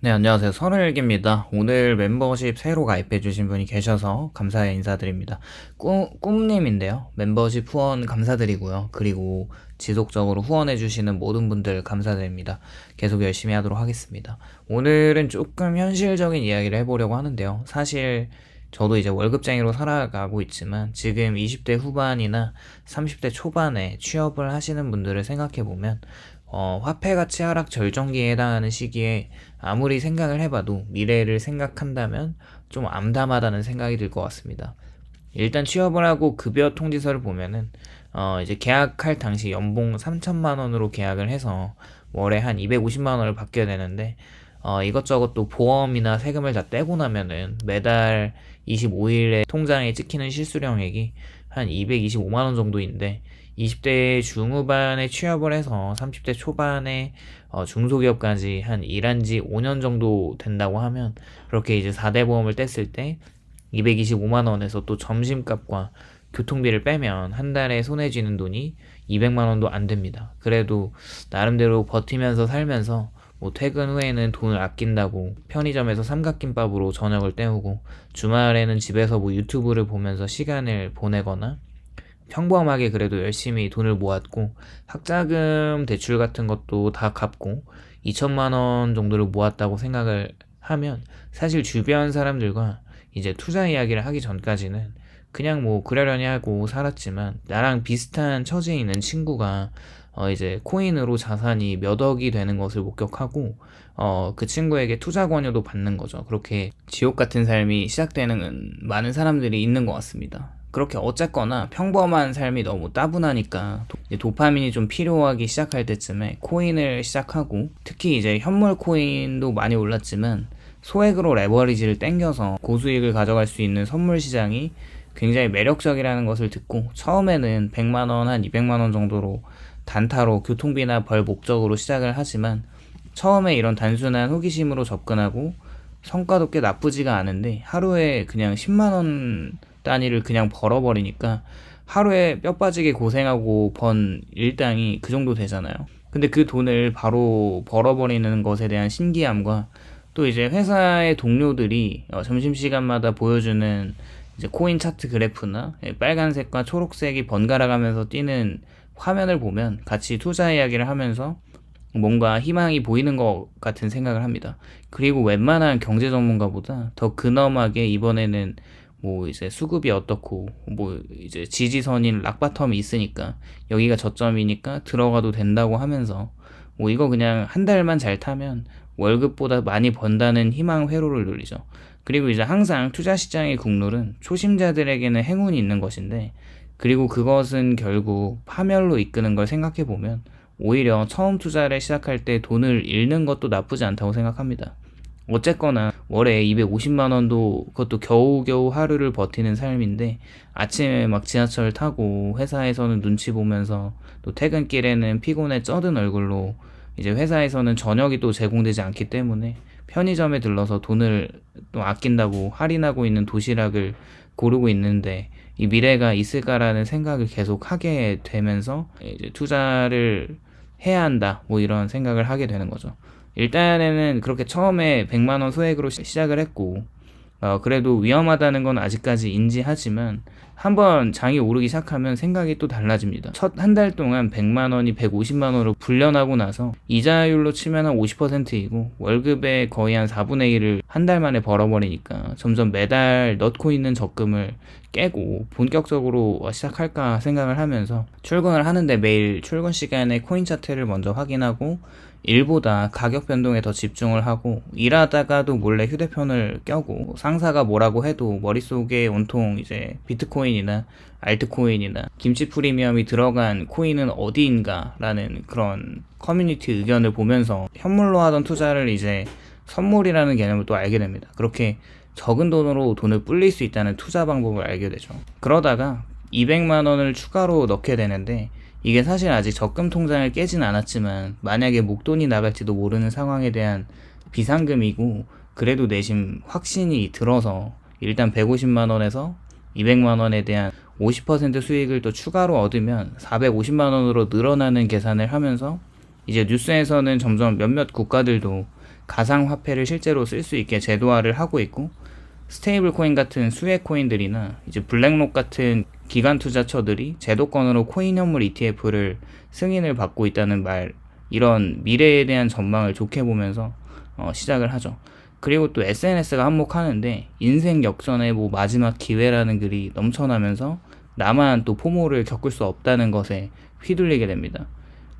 네, 안녕하세요. 선을기입니다. 오늘 멤버십 새로 가입해주신 분이 계셔서 감사의 인사드립니다. 꿈, 꿈님인데요. 멤버십 후원 감사드리고요. 그리고 지속적으로 후원해주시는 모든 분들 감사드립니다. 계속 열심히 하도록 하겠습니다. 오늘은 조금 현실적인 이야기를 해보려고 하는데요. 사실 저도 이제 월급쟁이로 살아가고 있지만 지금 20대 후반이나 30대 초반에 취업을 하시는 분들을 생각해보면 어, 화폐 가치 하락 절정기에 해당하는 시기에 아무리 생각을 해봐도 미래를 생각한다면 좀 암담하다는 생각이 들 것 같습니다. 일단 취업을 하고 급여 통지서를 보면은 어, 이제 계약할 당시 연봉 3천만 원으로 계약을 해서 월에 한 250만 원을 받게 되는데 어, 이것저것 또 보험이나 세금을 다 떼고 나면은 매달 25일에 통장에 찍히는 실수령액이 한 225만 원 정도인데 20대 중후반에 취업을 해서 30대 초반에 어, 중소기업까지 한 일한 지 5년 정도 된다고 하면 그렇게 이제 4대 보험을 뗐을 때 225만 원에서 또 점심값과 교통비를 빼면 한 달에 손에 쥐는 돈이 200만 원도 안 됩니다. 그래도 나름대로 버티면서 살면서 뭐 퇴근 후에는 돈을 아낀다고 편의점에서 삼각김밥으로 저녁을 때우고 주말에는 집에서 뭐 유튜브를 보면서 시간을 보내거나 평범하게 그래도 열심히 돈을 모았고 학자금 대출 같은 것도 다 갚고 2천만 원 정도를 모았다고 생각을 하면 사실 주변 사람들과 이제 투자 이야기를 하기 전까지는 그냥 뭐 그러려니 하고 살았지만 나랑 비슷한 처지에 있는 친구가 어 이제 코인으로 자산이 몇 억이 되는 것을 목격하고 어 그 친구에게 투자 권유도 받는 거죠. 그렇게 지옥 같은 삶이 시작되는 많은 사람들이 있는 것 같습니다. 그렇게 어쨌거나 평범한 삶이 너무 따분하니까 도, 파민이 좀 필요하기 시작할 때쯤에 코인을 시작하고 특히 이제 현물 코인도 많이 올랐지만 소액으로 레버리지를 땡겨서 고수익을 가져갈 수 있는 선물 시장이 굉장히 매력적이라는 것을 듣고 처음에는 100만원 한 200만원 정도로 단타로 교통비나 벌 목적으로 시작을 하지만 처음에 이런 단순한 호기심으로 접근하고 성과도 꽤 나쁘지가 않은데 하루에 그냥 10만원 단위를 그냥 벌어버리니까 하루에 뼈 빠지게 고생하고 번 일당이 그 정도 되잖아요. 근데 그 돈을 바로 벌어버리는 것에 대한 신기함과 또 이제 회사의 동료들이 어, 점심시간마다 보여주는 이제 코인 차트 그래프나 예, 빨간색과 초록색이 번갈아 가면서 뛰는 화면을 보면 같이 투자 이야기를 하면서 뭔가 희망이 보이는 것 같은 생각을 합니다. 그리고 웬만한 경제 전문가보다 더 근엄하게 이번에는 뭐 이제 수급이 어떻고 뭐 이제 지지선인 락바텀이 있으니까 여기가 저점이니까 들어가도 된다고 하면서 뭐 이거 그냥 한 달만 잘 타면 월급보다 많이 번다는 희망 회로를 누리죠. 그리고 이제 항상 투자 시장의 국룰은 초심자들에게는 행운이 있는 것인데 그리고 그것은 결국 파멸로 이끄는 걸 생각해 보면 오히려 처음 투자를 시작할 때 돈을 잃는 것도 나쁘지 않다고 생각합니다. 어쨌거나 월에 250만 원도 그것도 겨우겨우 하루를 버티는 삶인데 아침에 막 지하철 타고 회사에서는 눈치 보면서 또 퇴근길에는 피곤에 쩌든 얼굴로 이제 회사에서는 저녁이 또 제공되지 않기 때문에 편의점에 들러서 돈을 또 아낀다고 할인하고 있는 도시락을 고르고 있는데 이 미래가 있을까라는 생각을 계속 하게 되면서 이제 투자를 해야 한다 뭐 이런 생각을 하게 되는 거죠. 일단에는 그렇게 처음에 100만원 소액으로 시작을 했고, 어, 그래도 위험하다는 건 아직까지 인지하지만, 한번 장이 오르기 시작하면 생각이 또 달라집니다. 첫 한 달 동안 100만 원이 150만 원으로 불려나고 나서, 이자율로 치면 한 50%이고, 월급의 거의 한 4분의 1을 한 달 만에 벌어버리니까, 점점 매달 넣고 있는 적금을 깨고, 본격적으로 시작할까 생각을 하면서, 출근을 하는데 매일 출근 시간에 코인 차트를 먼저 확인하고, 일보다 가격 변동에 더 집중을 하고 일하다가도 몰래 휴대폰을 껴고 상사가 뭐라고 해도 머릿속에 온통 이제 비트코인이나 알트코인이나 김치 프리미엄이 들어간 코인은 어디인가라는 그런 커뮤니티 의견을 보면서 현물로 하던 투자를 이제 선물이라는 개념을 또 알게 됩니다. 그렇게 적은 돈으로 돈을 불릴 수 있다는 투자 방법을 알게 되죠. 그러다가 200만 원을 추가로 넣게 되는데 이게 사실 아직 적금 통장을 깨진 않았지만 만약에 목돈이 나갈지도 모르는 상황에 대한 비상금이고 그래도 내심 확신이 들어서 일단 150만 원에서 200만 원에 대한 50% 수익을 또 추가로 얻으면 450만 원으로 늘어나는 계산을 하면서 이제 뉴스에서는 점점 몇몇 국가들도 가상 화폐를 실제로 쓸 수 있게 제도화를 하고 있고 스테이블 코인 같은 수혜 코인들이나 이제 블랙록 같은 기관 투자처들이 제도권으로 코인 현물 ETF를 승인을 받고 있다는 말 이런 미래에 대한 전망을 좋게 보면서 어, 시작을 하죠. 그리고 또 SNS가 한몫하는데 인생 역전의 뭐 마지막 기회라는 글이 넘쳐나면서 나만 또 포모를 겪을 수 없다는 것에 휘둘리게 됩니다.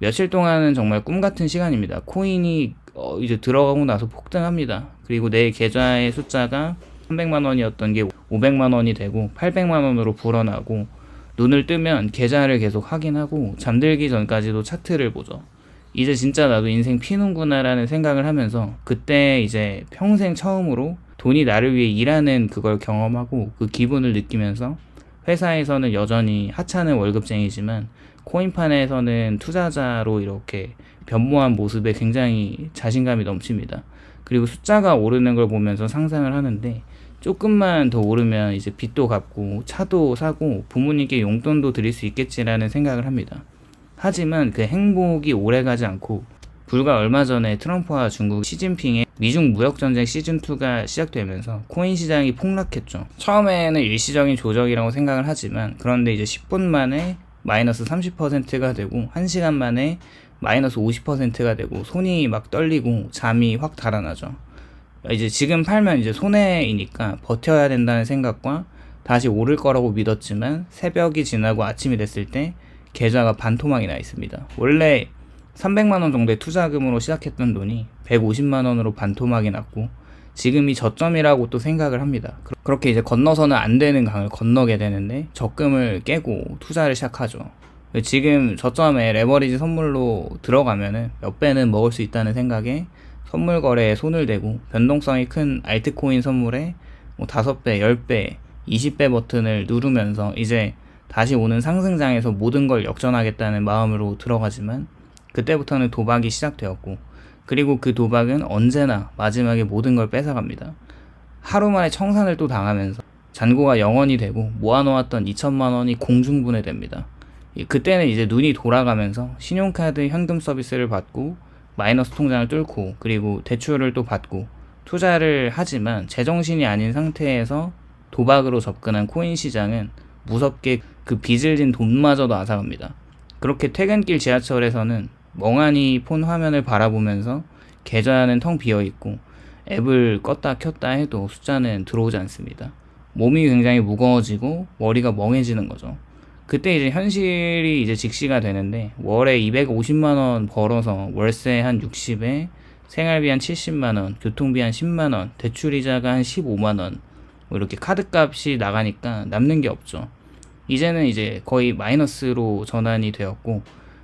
며칠 동안은 정말 꿈 같은 시간입니다. 코인이 어, 이제 들어가고 나서 폭등합니다. 그리고 내 계좌의 숫자가 300만 원이었던 게 500만 원이 되고 800만 원으로 불어나고 눈을 뜨면 계좌를 계속 확인하고 잠들기 전까지도 차트를 보죠. 이제 진짜 나도 인생 피는구나라는 생각을 하면서 그때 이제 평생 처음으로 돈이 나를 위해 일하는 그걸 경험하고 그 기분을 느끼면서 회사에서는 여전히 하찮은 월급쟁이지만 코인판에서는 투자자로 이렇게 변모한 모습에 굉장히 자신감이 넘칩니다. 그리고 숫자가 오르는 걸 보면서 상상을 하는데 조금만 더 오르면 이제 빚도 갚고 차도 사고 부모님께 용돈도 드릴 수 있겠지라는 생각을 합니다. 하지만 그 행복이 오래가지 않고 불과 얼마 전에 트럼프와 중국 시진핑의 미중 무역전쟁 시즌2가 시작되면서 코인 시장이 폭락했죠. 처음에는 일시적인 조정이라고 생각을 하지만 그런데 이제 10분 만에 마이너스 30%가 되고 1시간 만에 마이너스 50%가 되고 손이 막 떨리고 잠이 확 달아나죠. 이제 지금 팔면 이제 손해이니까 버텨야 된다는 생각과 다시 오를 거라고 믿었지만 새벽이 지나고 아침이 됐을 때 계좌가 반토막이 나 있습니다. 원래 300만 원 정도의 투자금으로 시작했던 돈이 150만 원으로 반토막이 났고 지금이 저점이라고 또 생각을 합니다. 그렇게 이제 건너서는 안 되는 강을 건너게 되는데 적금을 깨고 투자를 시작하죠. 지금 저점에 레버리지 선물로 들어가면은 몇 배는 먹을 수 있다는 생각에 선물 거래에 손을 대고 변동성이 큰 알트코인 선물에 뭐 5배, 10배, 20배 버튼을 누르면서 이제 다시 오는 상승장에서 모든 걸 역전하겠다는 마음으로 들어가지만 그때부터는 도박이 시작되었고 그리고 그 도박은 언제나 마지막에 모든 걸 뺏어갑니다. 하루 만에 청산을 또 당하면서 잔고가 0원이 되고 모아놓았던 2천만 원이 공중분해됩니다. 그때는 이제 눈이 돌아가면서 신용카드 현금 서비스를 받고 마이너스 통장을 뚫고 그리고 대출을 또 받고 투자를 하지만 제정신이 아닌 상태에서 도박으로 접근한 코인 시장은 무섭게 그 빚을 진 돈마저도 앗아갑니다. 그렇게 퇴근길 지하철에서는 멍하니 폰 화면을 바라보면서 계좌는 텅 비어 있고 앱을 껐다 켰다 해도 숫자는 들어오지 않습니다. 몸이 굉장히 무거워지고 머리가 멍해지는 거죠. 그때 이제 현실이 이제 직시가 되는데 월에 250만 원 벌어서 월세 한 60에 생활비 한 70만 원, 교통비 한 10만 원, 대출 이자가 한 15만 원, 뭐 이렇게 카드값이 나가니까 남는 게 없죠. 이제는 이제 거의 마이너스로 전환이 되었고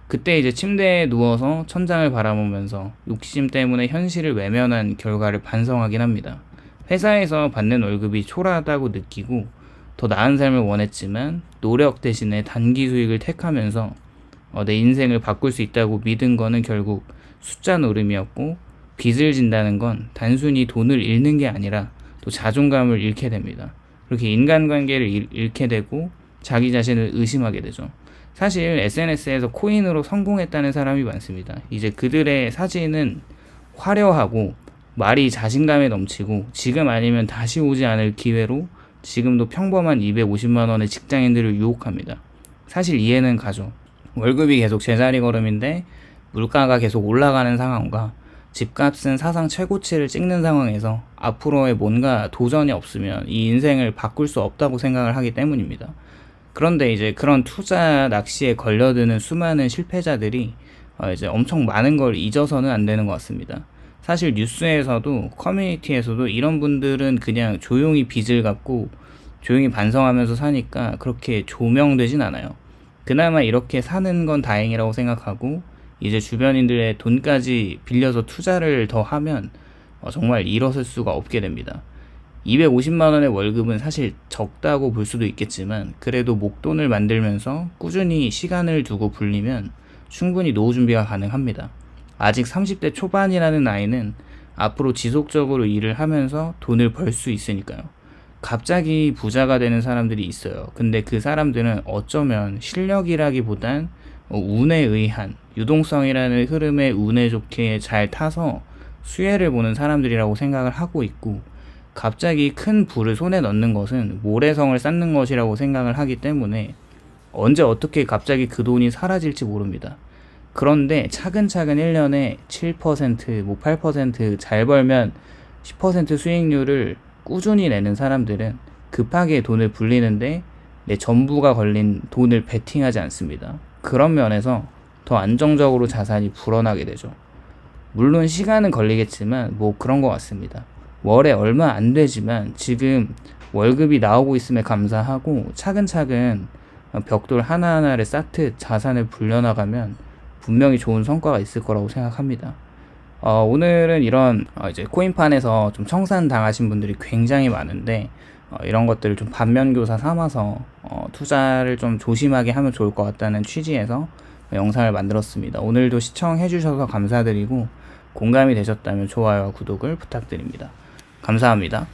그때 이제 침대에 누워서 천장을 바라보면서 욕심 때문에 현실을 외면한 결과를 반성하긴 합니다. 회사에서 받는 월급이 초라하다고 느끼고 더 나은 삶을 원했지만 노력 대신에 단기 수익을 택하면서 어, 내 인생을 바꿀 수 있다고 믿은 거는 결국 숫자 노름이었고 빚을 진다는 건 단순히 돈을 잃는 게 아니라 또 자존감을 잃게 됩니다. 그렇게 인간관계를 잃, 잃게 되고 자기 자신을 의심하게 되죠. 사실 SNS에서 코인으로 성공했다는 사람이 많습니다. 이제 그들의 사진은 화려하고 말이 자신감에 넘치고 지금 아니면 다시 오지 않을 기회로 지금도 평범한 250만 원의 직장인들을 유혹합니다. 사실 이해는 가죠. 월급이 계속 제자리 걸음인데 물가가 계속 올라가는 상황과 집값은 사상 최고치를 찍는 상황에서 앞으로의 뭔가 도전이 없으면 이 인생을 바꿀 수 없다고 생각을 하기 때문입니다. 그런데 이제 그런 투자 낚시에 걸려드는 수많은 실패자들이 어 이제 엄청 많은 걸 잊어서는 안 되는 것 같습니다. 사실 뉴스에서도 커뮤니티에서도 이런 분들은 그냥 조용히 빚을 갚고 조용히 반성하면서 사니까 그렇게 조명되진 않아요. 그나마 이렇게 사는 건 다행이라고 생각하고 이제 주변인들의 돈까지 빌려서 투자를 더 하면 어 정말 일어설 수가 없게 됩니다. 250만 원의 월급은 사실 적다고 볼 수도 있겠지만 그래도 목돈을 만들면서 꾸준히 시간을 두고 불리면 충분히 노후 준비가 가능합니다. 아직 30대 초반이라는 나이는 앞으로 지속적으로 일을 하면서 돈을 벌 수 있으니까요. 갑자기 부자가 되는 사람들이 있어요. 근데 그 사람들은 어쩌면 실력이라기보단 운에 의한 유동성이라는 흐름에 운에 좋게 잘 타서 수혜를 보는 사람들이라고 생각을 하고 있고 갑자기 큰 부를 손에 넣는 것은 모래성을 쌓는 것이라고 생각을 하기 때문에 언제 어떻게 갑자기 그 돈이 사라질지 모릅니다. 그런데 차근차근 1년에 7%, 뭐 8%잘 벌면 10% 수익률을 꾸준히 내는 사람들은 급하게 돈을 불리는데 내 전부가 걸린 돈을 베팅하지 않습니다. 그런 면에서 더 안정적으로 자산이 불어나게 되죠. 물론 시간은 걸리겠지만 뭐 그런 것 같습니다. 월에 얼마 안 되지만 지금 월급이 나오고 있음에 감사하고 차근차근 벽돌 하나하나를 쌓듯 자산을 불려나가면 분명히 좋은 성과가 있을 거라고 생각합니다. 어, 오늘은 이런 어, 이제 코인판에서 좀 청산 당하신 분들이 굉장히 많은데 어, 이런 것들을 좀 반면교사 삼아서 어, 투자를 좀 조심하게 하면 좋을 것 같다는 취지에서 영상을 만들었습니다. 오늘도 시청해 주셔서 감사드리고 공감이 되셨다면 좋아요와 구독을 부탁드립니다. 감사합니다.